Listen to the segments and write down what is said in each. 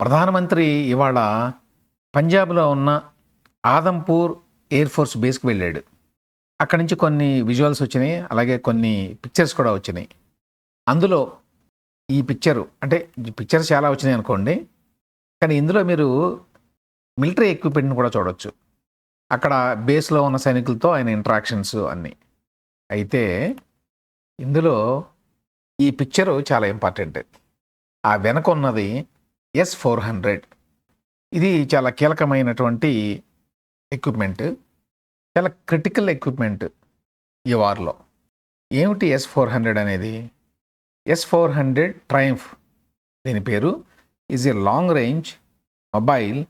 ప్రధానమంత్రి ఇవాళ పంజాబ్లో ఉన్న ఆదంపూర్ ఎయిర్ ఫోర్స్ బేస్కి వెళ్ళాడు. అక్కడి నుంచి కొన్ని విజువల్స్ వచ్చినాయి అలాగే కొన్ని పిక్చర్స్ కూడా వచ్చినాయి. అందులో ఈ పిక్చరు అంటే పిక్చర్స్ చాలా వచ్చినాయి అనుకోండి కానీ ఇందులో మీరు మిలిటరీ ఎక్విప్మెంట్ని కూడా చూడవచ్చు అక్కడ బేస్లో ఉన్న సైనికులతో ఆయన ఇంటరాక్షన్స్ అన్నీ. అయితే ఇందులో ఈ పిక్చరు చాలా ఇంపార్టెంట్. ఆ వెనక ఉన్నది ఎస్ ఫోర్ హండ్రెడ్. ఇది చాలా కీలకమైనటువంటి ఎక్విప్మెంట్. చాలా క్రిటికల్ ఎక్విప్మెంట్ ఈ వార్లో. ఏమిటి ఎస్ ఫోర్ హండ్రెడ్ అనేది? ఎస్ ఫోర్ హండ్రెడ్ ట్రయంఫ్ దీని పేరు. Is a long range mobile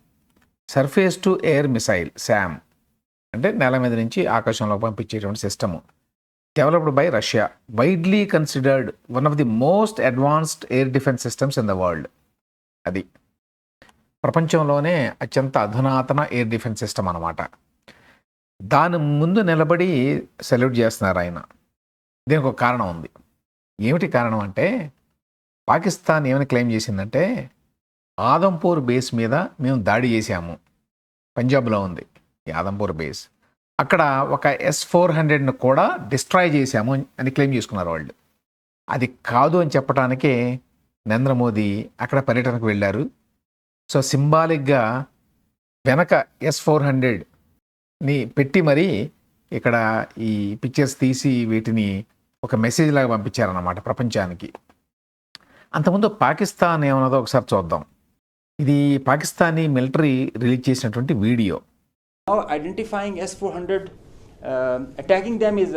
surface to air missile SAM. అంటే నేల మీద నుంచి ఆకాశంలో పంపించేటువంటి system. Developed by Russia. Widely considered one of the most advanced air defence systems in the world. అది. ప్రపంచంలోనే అత్యంత అధునాతన ఎయిర్ డిఫెన్స్ సిస్టమ్ అనమాట దాని ముందు నిలబడి సెల్యూట్ చేస్తున్నారు ఆయన. దీనికి ఒక కారణం ఉంది. ఏమిటి కారణం అంటే పాకిస్తాన్ ఏమని క్లెయిమ్ చేసిందంటే ఆదంపూర్ బేస్ మీద మేము దాడి చేశాము. పంజాబ్లో ఉంది ఈ ఆదంపూర్ బేస్ అక్కడ ఒక ఎస్ ఫోర్ హండ్రెడ్ను కూడా డిస్ట్రాయ్ చేశాము అని క్లెయిమ్ చేసుకున్నారు వాళ్ళు. అది కాదు అని చెప్పడానికే నరేంద్ర మోదీ అక్కడ పర్యటనకు వెళ్ళారు. సో సింబాలిక్గా వెనక ఎస్ ఫోర్ హండ్రెడ్ని పెట్టి మరీ ఇక్కడ ఈ పిక్చర్స్ తీసి వీటిని ఒక మెసేజ్ లాగా పంపించారన్నమాట ప్రపంచానికి. అంతకుముందు పాకిస్తాన్ ఏమన్నదో ఒకసారి చూద్దాం. ఇది పాకిస్తానీ మిలిటరీ రిలీజ్ చేసినటువంటి వీడియో. Now identifying S400, um uh, attacking them is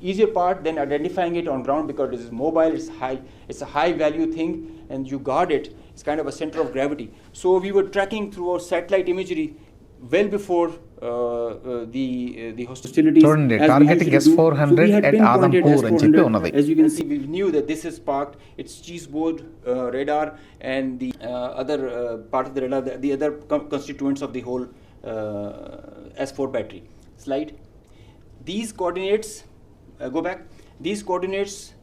easier part than identifying it on ground because it is mobile, it's high, it's a high value thing, and you guard it. It's kind of a center of gravity. So we were tracking through our satellite imagery well before uh, uh, the uh, the hostilities. Turn targeting S400 at Adampur and As you can see, we knew that this is parked. It's cheeseboard uh, radar and the uh, other uh, part of the radar, the, the other constituents of the whole uh, S4 battery. Slide. These coordinates uh, go back. These coordinates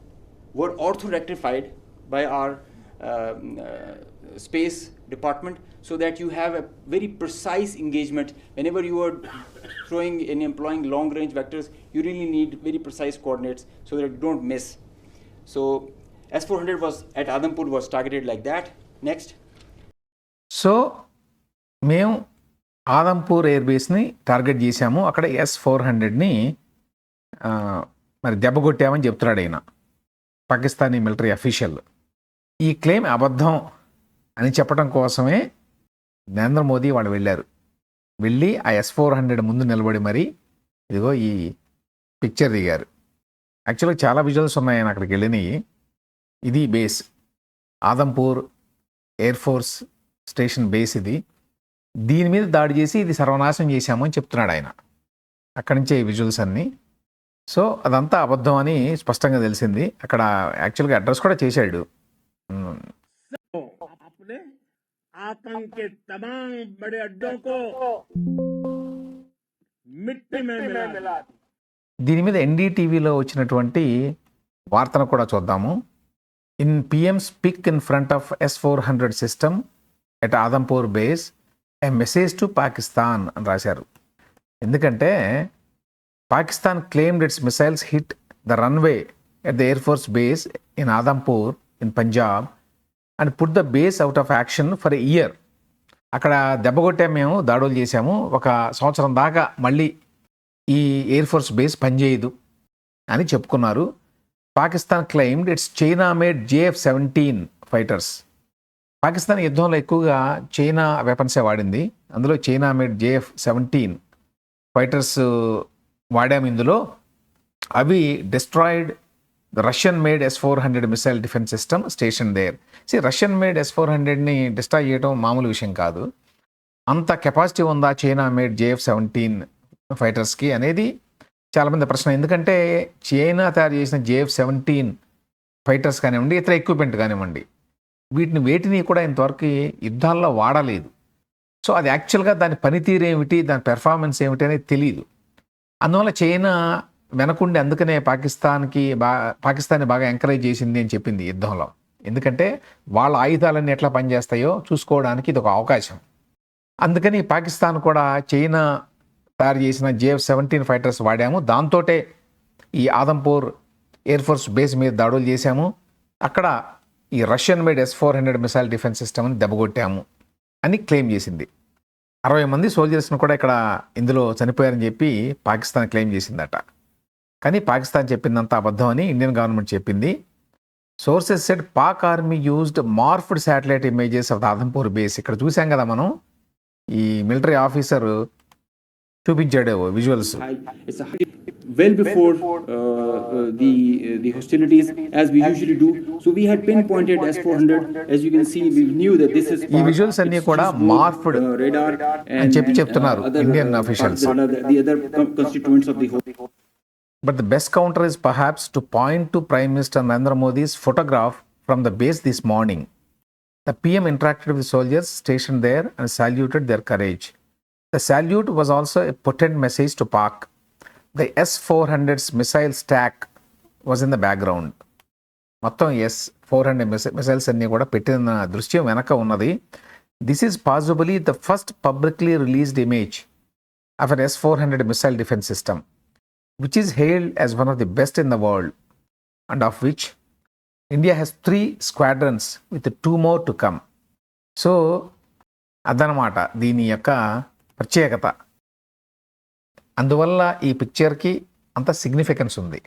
were ortho rectified by our um, uh, space department so that you have a very precise engagement whenever you are throwing and employing long range vectors you really need very precise coordinates so that you don't miss so s400 was at adampur was targeted like that next so మేము Adampur air బేస్ని target చేశాము అక్కడ yes four హండ్రెడ్ని మరి దెబ్బ కొట్టామని చెప్తున్నాడు ఆయన. Pakistani military official. ఈ claim అబద్ధం అని చెప్పడం కోసమే నరేంద్ర మోదీ వాళ్ళు వెళ్ళారు. వెళ్ళి ఆ ఎస్ ఫోర్ హండ్రెడ్ ముందు నిలబడి మరి ఇదిగో ఈ పిక్చర్ దిగారు. యాక్చువల్గా చాలా విజువల్స్ ఉన్నాయి ఆయన అక్కడికి వెళ్ళినాయి ఇది base. Adampur air force station base ఇది. దీని మీద దాడి చేసి ఇది సర్వనాశనం చేశామని చెప్తున్నాడు ఆయన. అక్కడి నుంచే ఈ విజువల్స్ అన్నీ. సో అదంతా అబద్ధం అని స్పష్టంగా తెలిసింది. అక్కడ యాక్చువల్గా అడ్రస్ కూడా చేశాడు. దీని మీద ఎన్డీటీవీలో వచ్చినటువంటి వార్తను కూడా చూద్దాము. In PM speak in front of S four hundred system at Adampur base a message to Pakistan అని రాశారు. ఎందుకంటే Pakistan claimed its missiles hit the runway at the air force base in Adampur in Punjab and put the base out of action for a year. అక్కడ దెబ్బ కొట్టాము మేము దాడులు చేశాము. ఒక సంవత్సరం దాకా మళ్ళీ ఈ ఎయిర్ ఫోర్స్ బేస్ పనిచేయదు అని చెప్పుకున్నారు. Pakistan claimed its China made JF seventeen fighters. Pakistan యుద్ధంలో ఎక్కువగా చైనా వెపన్సే వాడింది. అందులో China made JF seventeen fighters వాడాము ఇందులో. అవి destroyed the Russian made S four hundred missile defence system station there see Russian made S four హండ్రెడ్ని destroy చేయడం మామూలు విషయం కాదు. అంత కెపాసిటీ ఉందా చైనా మేడ్ జేఎఫ్ సెవెంటీన్ ఫైటర్స్కి అనేది చాలామంది ప్రశ్న. ఎందుకంటే చైనా తయారు చేసిన జేఎఫ్ సెవెంటీన్ ఫైటర్స్ కానివ్వండి ఇతర ఎక్విప్మెంట్ కానివ్వండి వీటిని వేటిని కూడా ఇంతవరకు యుద్ధాల్లో వాడలేదు. సో అది యాక్చువల్గా దాని పనితీరు ఏమిటి దాని పెర్ఫార్మెన్స్ ఏమిటి అనేది తెలియదు అందువల్ల చైనా వెనకుండి అందుకనే పాకిస్తాన్కి బా పాకిస్తాన్ని బాగా ఎంకరేజ్ చేసింది అని చెప్పింది యుద్ధంలో. ఎందుకంటే వాళ్ళ ఆయుధాలన్నీ ఎట్లా పనిచేస్తాయో చూసుకోవడానికి ఇది ఒక అవకాశం. అందుకని పాకిస్తాన్ కూడా చైనా తయారు చేసిన జేఎఫ్ సెవెంటీన్ ఫైటర్స్ వాడాము. దాంతోటే ఈ ఆదంపూర్ ఎయిర్ ఫోర్స్ బేస్ మీద దాడులు చేశాము. అక్కడ ఈ Russian made S four hundred missile defence సిస్టమ్ని దెబ్బగొట్టాము అని క్లెయిమ్ చేసింది. అరవై మంది సోల్జర్స్ను కూడా ఇక్కడ ఇందులో చనిపోయారని చెప్పి పాకిస్తాన్ క్లెయిమ్ చేసిందట. కానీ పాకిస్తాన్ చెప్పిందంతా అబద్ధం అని ఇండియన్ గవర్నమెంట్ చెప్పింది. Sources said Pak army used morphed satellite images of the Adampur base. ఇక్కడ చూసాం కదా మనం. ఈ మిలిటరీ ఆఫీసర్ చూపించాడు visuals well before uh, uh, the uh, the hostilities, as we usually do. So we had pinpointed S400. As you can see, we knew that this is ఈ visuals అన్నీ కూడా uh, radar and, అని చెప్పి చెప్తున్నారు other, Indian uh, officials. parts of The, the other con- constituents of the whole. But the best counter is perhaps to point to Prime Minister Narendra Modi's photograph from the base this morning. The PM interacted with soldiers stationed there and saluted their courage. The salute was also a potent message to Pak. The S 400's missile stack was in the background. మొత్తం S four hundred missile missiles అన్నీ కూడా పెట్టిన దృశ్యం వెనక ఉన్నది this is possibly the first publicly released image of an S four hundred missile defence system which is hailed as one of the best in the world and of which India has three squadrons with two more to come so అదనమాట దీని యొక్క ప్రత్యేకత. అందువల్ల ఈ పిక్చర్కి అంత significance ఉంది.